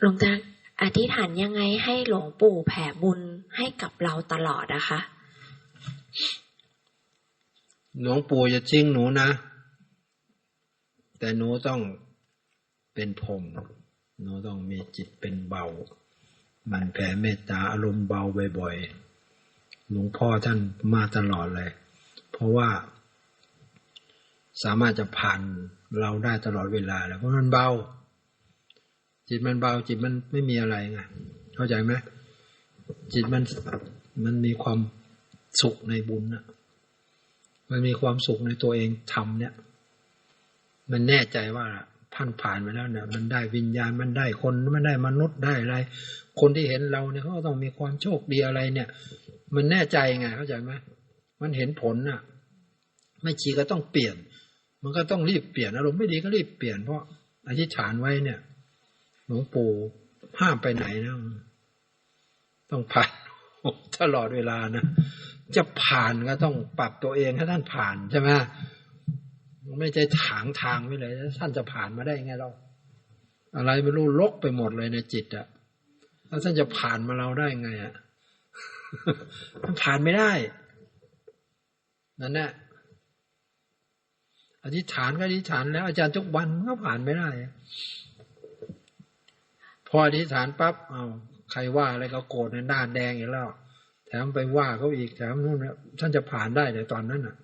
หลวงตาอธิษฐานยังไงให้หลวงปู่แผ่บุญให้กับเราตลอดอะคะ หลวงปู่จะทิ้งหนูนะ แต่หนูต้องเป็นพรมหนูต้องมีจิตเป็นเบา มันแผ่เมตตาอารมณ์เบาบ่อยๆ หลวงพ่อท่านมาตลอดเลย เพราะว่าสามารถจะผ่านเราได้ตลอดเวลาแล้วเพราะมันเบา จิตมันเบาจิตมันไม่มีอะไรไงเข้าใจไหมจิตมันมันมีความสุขในบุญนะมันมีความสุขในตัวเองทำเนี่ย มันแน่ใจว่าผ่านผ่านไปแล้วเนี่ยมันได้วิญญาณมันได้คนมันได้มนุษย์ได้อะไร คนที่เห็นเราเนี่ยเขาต้องมีความโชคดีอะไรเนี่ย มันแน่ใจไงเข้าใจไหมมันเห็นผลน่ะ ไม่ชีก็ต้องเปลี่ยน มันก็ต้องรีบเปลี่ยนอารมณ์ไม่ดีก็รีบเปลี่ยนเพราะอธิษฐานไว้เนี่ย หลวงปู่ห้ามไปไหนนะต้องผ่านตลอดเวลานะจะผ่านก็ต้องปรับตัวเองให้ท่านผ่านใช่ไหมไม่ใช่ถางทางไว้เลยท่านจะผ่านมาได้ไงเรา อะไรไม่รู้ลกไปหมดเลยในจิตอะแล้วท่านจะผ่านมาเราได้ไงอะมันผ่านไม่ได้นั่นแหละอธิษฐานก็อธิษฐานแล้ว อาจารย์ทุกวันก็ผ่านไม่ได้ พออธิษฐานปั๊บเอาใครว่าอะไรก็โกรธในหน้าแดงอีกแล้ว แถมไปว่าเขาอีกแถมนู่นเนี่ยท่านจะผ่านได้ในตอนนั้นอะ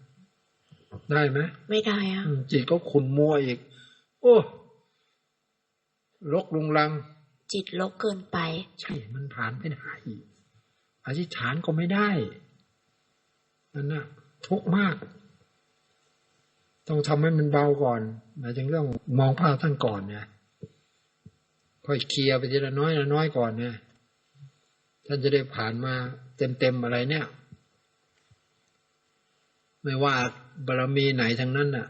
ได้ไหมไม่ได้อะอืมจิตก็ขุนมัวอีก โอ้ลกลุงลัง จิตลกเกินไป ใช่ มันผ่านไม่ได้อีกอธิษฐานก็ไม่ได้นั่นน่ะ ทุกข์มาก ต้องทำให้มันเบาก่อนหมายถึงเรื่องมองภาพท่านก่อนเนี่ย ค่อยเคลียร์ไปทีละน้อยละน้อยก่อนเนี่ยท่านจะได้ผ่านมาเต็มๆอะไรเนี่ย ไม่ว่าบารมีไหนทั้งนั้นน่ะ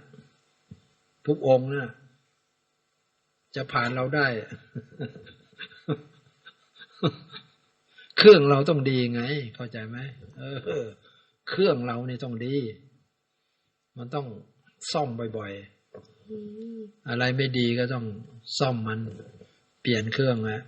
ทุกองค์น่ะ จะผ่านเราได้ เครื่องเราต้องดีไง เข้าใจไหมเออ เครื่องเรานี่ต้องดี มันต้องซ่อมบ่อยอืมๆอะไรไม่ดีก็ต้องซ่อมมัน เปลี่ยนเครื่องฮะ